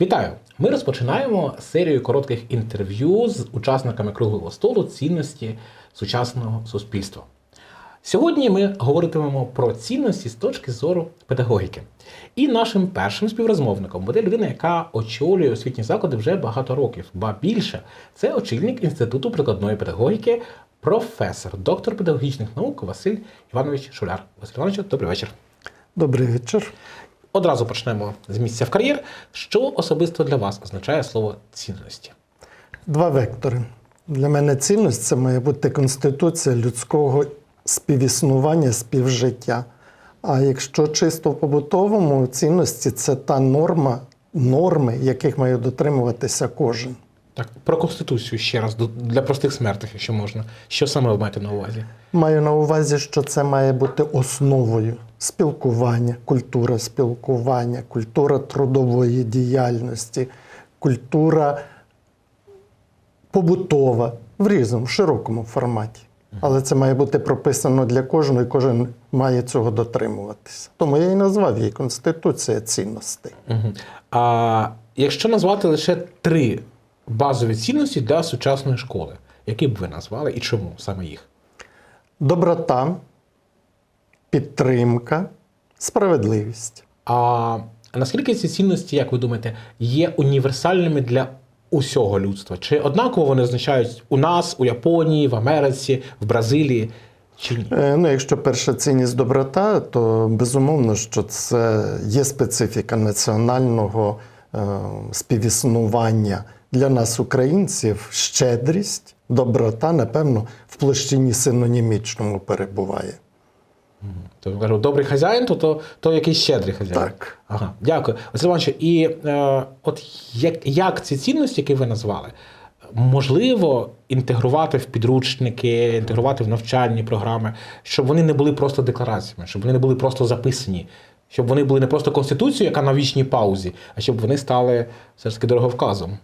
Вітаю! Ми розпочинаємо серію коротких інтерв'ю з учасниками круглого столу цінності сучасного суспільства. Сьогодні ми говоритимемо про цінності з точки зору педагогіки. І нашим першим співрозмовником буде людина, яка очолює освітні заклади вже багато років, ба більше це очільник Інституту прикладної педагогіки, професор, доктор педагогічних наук Василь Іванович Шуляр. Василь Іванович, добрий вечір. Добрий вечір. Одразу почнемо з місця в кар'єр. Що особисто для вас означає слово цінності? Два вектори. Для мене цінність це має бути конституція людського співіснування, співжиття. А якщо чисто в побутовому цінності, це та норма, норми, яких має дотримуватися кожен. Так, про конституцію ще раз для простих смертних, якщо можна. Що саме ви маєте на увазі? Маю на увазі, що це має бути основою спілкування, культура спілкування, культура трудової діяльності, культура побутова в різному, в широкому форматі. Але це має бути прописано для кожного, і кожен має цього дотримуватися. Тому я і назвав її Конституція цінностей. Угу. А якщо назвати лише три базові цінності для сучасної школи, які б ви назвали і чому саме їх? Доброта, підтримка, справедливість. А наскільки ці цінності, як ви думаєте, є універсальними для усього людства? Чи однаково вони означають у нас, у Японії, в Америці, в Бразилії? Чи ні? Е, Ну, якщо перша цінність доброта, то безумовно, що це є специфіка національного е, співіснування для нас, українців, щедрість, доброта, напевно, в площині синонімічному перебуває. То я кажу, добрий хазяїн, то, то, то якийсь щедрий хазяїн. Так. Ага, дякую. Василь Іванович, і е, от як, як ці цінності, які ви назвали, можливо інтегрувати в підручники, інтегрувати в навчальні програми, щоб вони не були просто деклараціями, щоб вони не були просто записані, щоб вони були не просто конституцією, яка на вічній паузі, а щоб вони стали все ж таки дороговказом.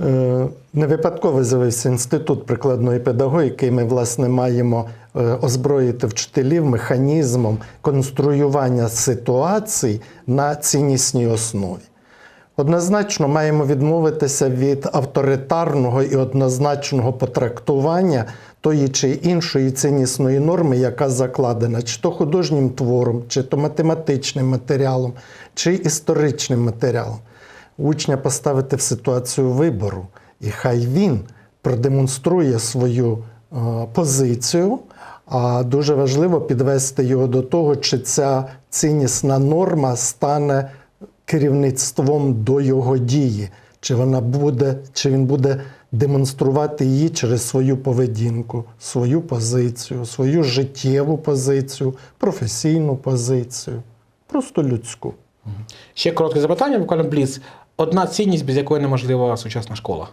Е, Не випадково з'явився інститут прикладної педагогіки, і ми, власне, маємо озброїти вчителів механізмом конструювання ситуацій на ціннісній основі. Однозначно маємо відмовитися від авторитарного і однозначного потрактування тої чи іншої ціннісної норми, яка закладена чи то художнім твором, чи то математичним матеріалом, чи історичним матеріалом. Учня поставити в ситуацію вибору, і хай він продемонструє свою е, позицію. А дуже важливо підвести його до того, чи ця ціннісна норма стане керівництвом до його дії, чи вона буде, чи він буде демонструвати її через свою поведінку, свою позицію, свою життєву позицію, професійну позицію, просто людську. Ще коротке запитання, буквально бліц. Одна цінність, без якої неможлива сучасна школа.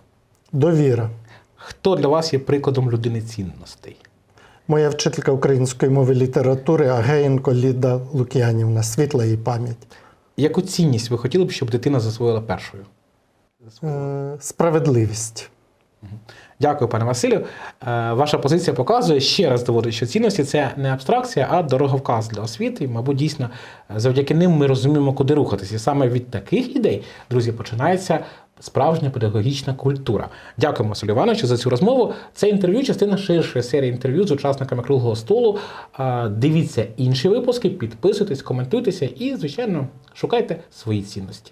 Довіра. Хто для вас є прикладом людини цінностей? Моя вчителька української мови літератури Агеєнко Ліда Лук'янівна, світла її пам'ять. Яку цінність ви хотіли б, щоб дитина засвоїла першою? Е, Справедливість. Дякую, пане Василю. Е, Ваша позиція показує ще раз доводить, що цінності це не абстракція, а дороговказ для освіти. І, мабуть, дійсно завдяки ним ми розуміємо, куди рухатися. І саме від таких ідей, друзі, починається справжня педагогічна культура. Дякуємо, Василю Івановичу, за цю розмову. Це інтерв'ю, частина ширшої серії інтерв'ю з учасниками круглого столу. Дивіться інші випуски, підписуйтесь, коментуйтеся і, звичайно, шукайте свої цінності.